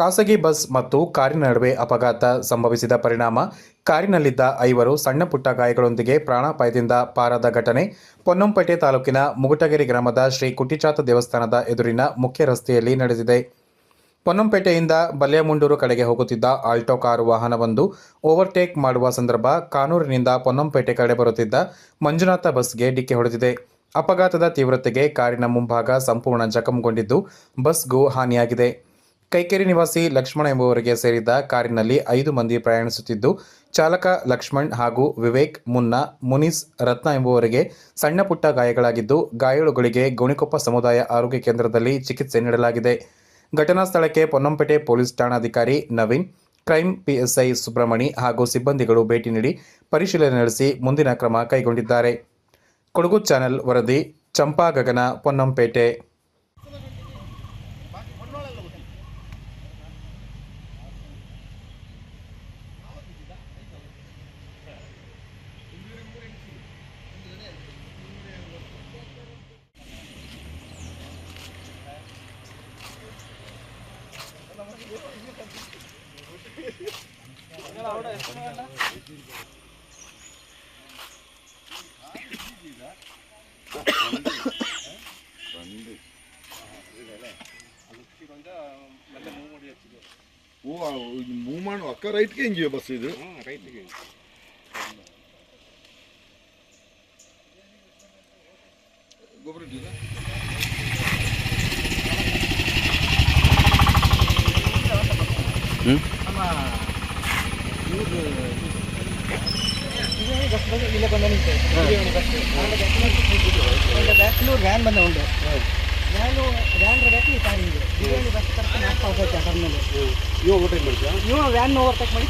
ಖಾಸಗಿ ಬಸ್ ಮತ್ತು ಕಾರಿನ ನಡುವೆ ಅಪಘಾತ ಸಂಭವಿಸಿದ ಪರಿಣಾಮ. ಕಾರಿನಲ್ಲಿದ್ದ ಐವರು ಸಣ್ಣಪುಟ್ಟ ಗಾಯಗಳೊಂದಿಗೆ ಪ್ರಾಣಾಪಾಯದಿಂದ ಪಾರಾದ ಘಟನೆ. ಪೊನ್ನಂಪೇಟೆ ತಾಲೂಕಿನ ಮುಗುಟಗೆರೆ ಗ್ರಾಮದ ಶ್ರೀ ಕುಟ್ಟಿಚಾತ ದೇವಸ್ಥಾನದ ಎದುರಿನ ಮುಖ್ಯ ರಸ್ತೆಯಲ್ಲಿ ನಡೆದಿದೆ. ಪೊನ್ನಂಪೇಟೆಯಿಂದ ಬಲ್ಯಮುಂಡೂರು ಕಡೆಗೆ ಹೋಗುತ್ತಿದ್ದ ಆಲ್ಟೋ ಕಾರು ವಾಹನವೊಂದು ಓವರ್ಟೇಕ್ ಮಾಡುವ ಸಂದರ್ಭ ಕಾನೂರಿನಿಂದ ಪೊನ್ನಂಪೇಟೆ ಕಡೆ ಬರುತ್ತಿದ್ದ ಮಂಜುನಾಥ ಬಸ್ಗೆ ಡಿಕ್ಕಿ ಹೊಡೆದಿದೆ. ಅಪಘಾತದ ತೀವ್ರತೆಗೆ ಕಾರಿನ ಮುಂಭಾಗ ಸಂಪೂರ್ಣ ಜಖಂಗೊಂಡಿದ್ದು, ಬಸ್ಗೂ ಹಾನಿಯಾಗಿದೆ. ಕೈಕೇರಿ ನಿವಾಸಿ ಲಕ್ಷ್ಮಣ ಎಂಬುವರಿಗೆ ಸೇರಿದ ಕಾರಿನಲ್ಲಿ ಐದು ಮಂದಿ ಪ್ರಯಾಣಿಸುತ್ತಿದ್ದು, ಚಾಲಕ ಲಕ್ಷ್ಮಣ್ ಹಾಗೂ ವಿವೇಕ್ ಮುನ್ನಾ ಮುನೀಸ್ ರತ್ನ ಎಂಬುವರಿಗೆ ಸಣ್ಣ ಪುಟ್ಟ ಗಾಯಗಳಾಗಿದ್ದು, ಗಾಯಾಳುಗಳಿಗೆ ಗೋಣಿಕೊಪ್ಪ ಸಮುದಾಯ ಆರೋಗ್ಯ ಕೇಂದ್ರದಲ್ಲಿ ಚಿಕಿತ್ಸೆ ನೀಡಲಾಗಿದೆ. ಘಟನಾ ಸ್ಥಳಕ್ಕೆ ಪೊನ್ನಂಪೇಟೆ ಪೊಲೀಸ್ ಠಾಣಾಧಿಕಾರಿ ನವೀನ್ ಕ್ರೈಮ್ ಪಿಎಸ್ಐ ಸುಬ್ರಹ್ಮಣಿ ಹಾಗೂ ಸಿಬ್ಬಂದಿಗಳು ಭೇಟಿ ನೀಡಿ ಪರಿಶೀಲನೆ ನಡೆಸಿ ಮುಂದಿನ ಕ್ರಮ ಕೈಗೊಂಡಿದ್ದಾರೆ. ಕೊಡಗು ಚಾನೆಲ್ ವರದಿ, ಚಂಪಾ ಗಗನ, ಪೊನ್ನಂಪೇಟೆ. ಓ ಮೂವ್ ಮಾಡು ಅಕ್ಕ ರೈಟ್ಗೆ ಹಿಂಗೆ ಬಸ್ ಇದು ಗೊಬ್ಬರ ಇಡ್ಲಿಲ್ಲ? ಬ್ಯಾಕ್ಲೂ ವ್ಯಾನ್ ಬಂದ ಉಂಟು ವ್ಯಾನು ವ್ಯಾನ್ ಬ್ಯಾಕ್ ಈ ಕಾರಿಂದು ಬಿರಿಯಾನಿ ಬಸ್ ಕರ್ಕೊಂಡು ಆಗ್ತಾ ಹೋಗ್ತೈತೆ ಆ ಯೋ ವ್ಯಾನ್ ಓವರ್ಟೇಕ್ ಮಾಡ್ತೀರಾ ಇವ ವ್ಯಾನ್ ಓವರ್ಟೇಕ್ ಮಾಡಿ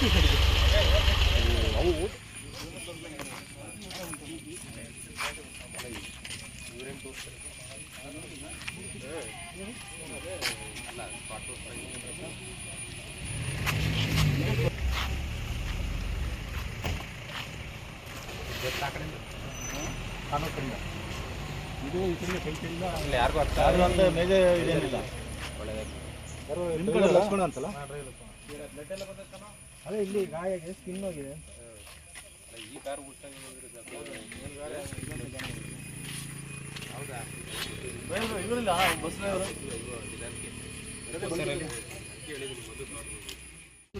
ಈ ಕಡೆಯಿಂದ ಇದು ಇದರಿಂದ ಕೈತಿಲ್ಲ ಯಾರಿಗೂ ಅರ್ಥ ಅಂತ ಮೇಜ ಇದೇನಿಲ್ಲ. ಒಳ್ಳೆಯದು ಲಕ್ಷ್ಮಣ ಅಂತಲ್ಲ? ಅದೇ ಇಲ್ಲಿ ಗಾಯ ಸ್ಕಿನ್ ಹೋಗಿದೆ. ಇವರಿಲ್ಲ? ಬಸ್ ಡ್ರೈವರ್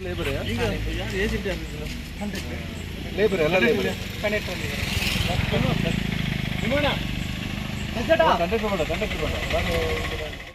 ಲೇಬರ್ ಲೇಬರ್ ಎಲ್ಲ ಲೇಬರ್ ಕಂಡಕ್ಟರ್ ಬೇಡ ಕಂಡಕ್ಟರ್ ಬೇಡ